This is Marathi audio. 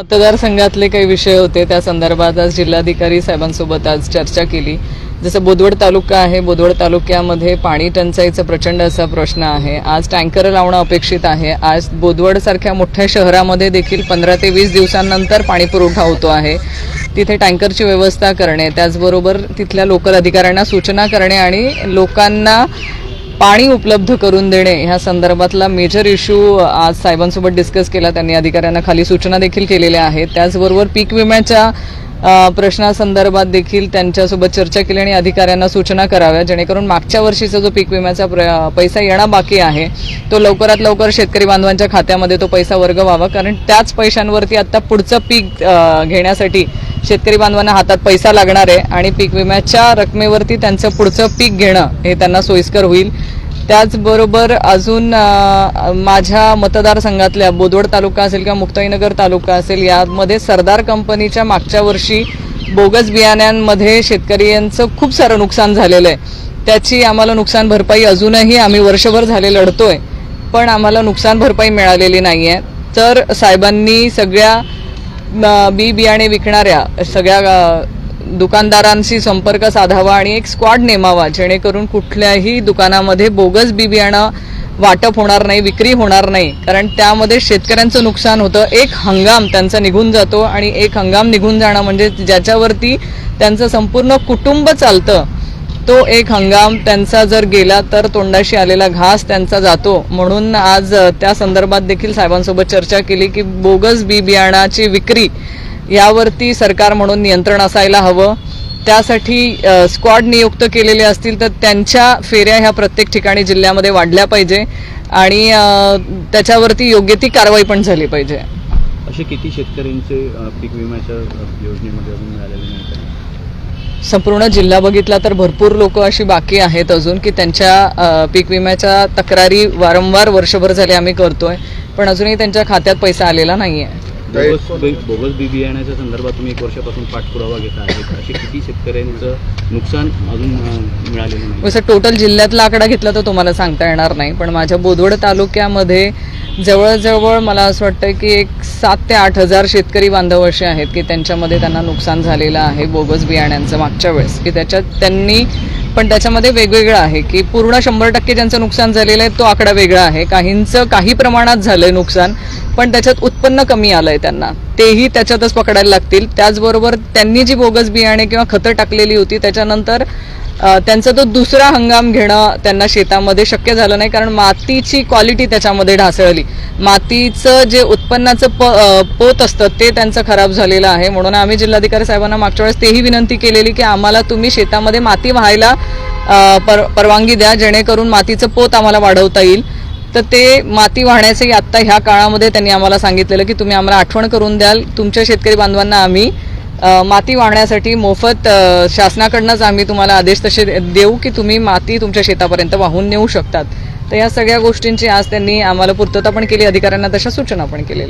मतदारसंघातले काही विषय होते त्या संदर्भात आज जिल्हाधिकारी साहेबांसोबत आज चर्चा केली. जसं बोदवड तालुका आहे बोदवड तालुक्यामध्ये पाणी टंचाईचा प्रचंड असा प्रश्न आहे. आज टँकर लावणं अपेक्षित आहे. आज बोदवडसारख्या मोठ्या शहरामध्ये देखील पंधरा ते वीस दिवसांनंतर पाणी पुरवठा होतो आहे. तिथे टँकरची व्यवस्था करणे त्याचबरोबर तिथल्या लोकल अधिकाऱ्यांना सूचना करणे आणि लोकांना पाणी उपलब्ध करून देणे ह्या संदर्भातला मेजर इश्यू आज साहेबांसोबत डिस्कस केला. त्यांनी अधिकाऱ्यांना खाली सूचना देखील केलेल्या आहेत. त्याचबरोबर पीक विम्याच्या प्रश्नासंदर्भात देखील त्यांच्यासोबत चर्चा केली आणि अधिकाऱ्यांना सूचना कराव्या. जेणेकरून मागच्या वर्षीचा जो पीक विम्याचा प्र- पैसा येणं बाकी आहे तो लवकरात लवकर शेतकरी बांधवांच्या खात्यामध्ये तो पैसा वर्ग व्हावा. कारण त्याच पैशांवरती आता पुढचं पीक घेण्यासाठी शेतकरी बांधवांना हातात पैसा लागणार आहे आणि पीक विम्याच्या रकमेवरती त्यांचं पुढचं पीक घेणं हे त्यांना सोयीस्कर होईल. त्याचबरोबर अजून माझ्या मतदारसंघातल्या बोदवड तालुका असेल किंवा मुक्ताईनगर तालुका असेल यामध्ये सरदार कंपनीच्या मागच्या वर्षी बोगस बियाण्यांमध्ये शेतकऱ्यांचं खूप सारं नुकसान झालेलं आहे. त्याची आम्हाला नुकसान भरपाई अजूनही आम्ही वर्षभर झाले लढतोय पण आम्हाला नुकसान भरपाई मिळालेली नाही आहे. तर साहेबांनी सगळ्या बी बियाणे विकणाऱ्या सगळ्या दुकानदारांशी संपर्क साधावा आणि एक स्क्वॉड नेमावा जेणेकरून कुठल्याही दुकानामध्ये बोगस बी बियाणं वाटप होणार नाही विक्री होणार नाही. कारण त्यामध्ये शेतकऱ्यांचं नुकसान होतं. एक हंगाम त्यांचा निघून जातो आणि एक हंगाम निघून जाणं म्हणजे ज्याच्यावरती त्यांचं संपूर्ण कुटुंब चालतं तो एक हंगाम त्यांचा जर गेला तर तोंडाशी आलेला घास त्यांचा जातो. म्हणून आज त्या संदर्भात देखील साहेबांसोबत चर्चा केली की बोगस बी बियाणाची विक्री यावरती सरकार म्हणून नियंत्रण असायला हवं. त्यासाठी स्क्वॉड नियुक्त केलेले असतील तर त्यांच्या फेऱ्या ह्या प्रत्येक ठिकाणी जिल्ह्यामध्ये वाढल्या पाहिजे आणि त्याच्यावरती योग्य ती कारवाई पण झाली पाहिजे. असे किती शेतकऱ्यांचे पीक विम्याच्या योजनेमध्ये अजून मिळालेले नाही? संपूर्ण जिल्हा बघितला तर भरपूर लोक अशी बाकी आहेत अजून की त्यांच्या पीक विम्याच्या तक्रारी वारंवार वर्षभर झाले आम्ही करतोय. पण अजूनही त्यांच्या खात्यात पैसा आलेला बोगस बी- बोगस बी बियाण्याच्या संदर्भात तुम्ही एक वर्षापासून पाठपुरावा घेत आहेत. असे किती शेतकऱ्यांचं नुकसान अजून मिळालेलं नाही? जसं टोटल जिल्ह्यातला आकडा घेतला तर तुम्हाला सांगता येणार नाही पण माझ्या बोदवड तालुक्यामध्ये जवळजवळ मला असं वाटतं की एक सात ते आठ हजार शेतकरी बांधव असे आहेत की त्यांच्यामध्ये त्यांना नुकसान झालेलं आहे बोगस बियाण्यांचं मागच्या वेळेस. की त्याच्यात त्यांनी पण त्याच्यामध्ये वेगवेगळं आहे की पूर्ण शंभर टक्के ज्यांचं नुकसान झालेलं आहे तो आकडा वेगळा आहे. काहींचं काही प्रमाणात झालंय नुकसान पण त्याच्यात उत्पन्न कमी आलंय त्यांना. तेही त्याच्यातच पकडायला लागतील. त्याचबरोबर त्यांनी जी बोगस बियाणे किंवा खतं टाकलेली होती त्याच्यानंतर त्यांचा तो दुसरा हंगाम घेणं त्यांना शेतामध्ये शक्य झालं नाही कारण मातीची क्वालिटी त्याच्यामध्ये ढासळली. मातीचं जे उत्पन्नाचं प पोत असतं ते त्यांचं खराब झालेलं आहे. म्हणून आम्ही जिल्हाधिकारी साहेबांना मागच्या वेळेस तेही विनंती केलेली की आम्हाला तुम्ही शेतामध्ये माती व्हायला पर परवानगी द्या जेणेकरून मातीचं पोत आम्हाला वाढवता येईल. तर ते माती वाहण्याचंही आत्ता ह्या काळामध्ये त्यांनी आम्हाला सांगितलेलं की तुम्ही आम्हाला आठवण करून द्याल. तुमच्या शेतकरी बांधवांना आम्ही माती वाहण्यासाठी मोफत शासनाकडनंच आम्ही तुम्हाला आदेश तसे देऊ की तुम्ही माती तुमच्या शेतापर्यंत वाहून नेऊ शकतात. तर या सगळ्या गोष्टींची आज त्यांनी आम्हाला पूर्तता पण केली अधिकाऱ्यांना तशा सूचना पण केलेल्या